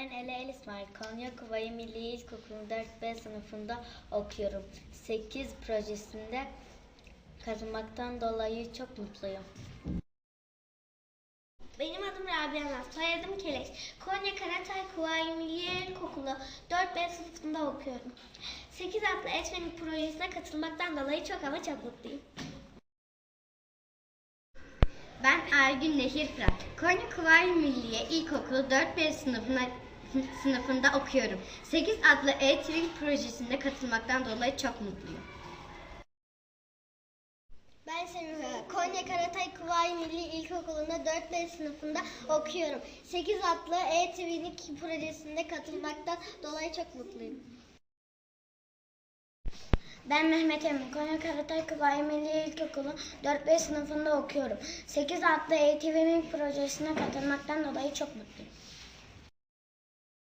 Ben Ela El İsmail. Konya Kuvayi Milli İlkokulu 4B sınıfında okuyorum. 8 projesinde katılmaktan dolayı çok mutluyum. Benim adım Rabia Naz, soyadım Keleş. Konya Karatay Kuvayi Milliye İlkokulu 4B sınıfında okuyorum. 8 adlı etkinlik projesine katılmaktan dolayı çok ama çok mutluyum. Ben Ergün Nehir Fırat. Konya Kuvayi Milliye İlkokulu 4B sınıfına, sınıfında okuyorum. 8 adlı e-twin projesinde katılmaktan dolayı çok mutluyum. Ben Semiha. Konya Karatay Kuvayi Milli İlkokulu'nda 4B sınıfında okuyorum. 8 adlı e-twinning projesinde katılmaktan dolayı çok mutluyum. Ben Mehmet Emin. Konya Karatay Kuvayi Milli İlkokulu 4B sınıfında okuyorum. 8 adlı eğitimin projesine katılmaktan dolayı çok mutluyum.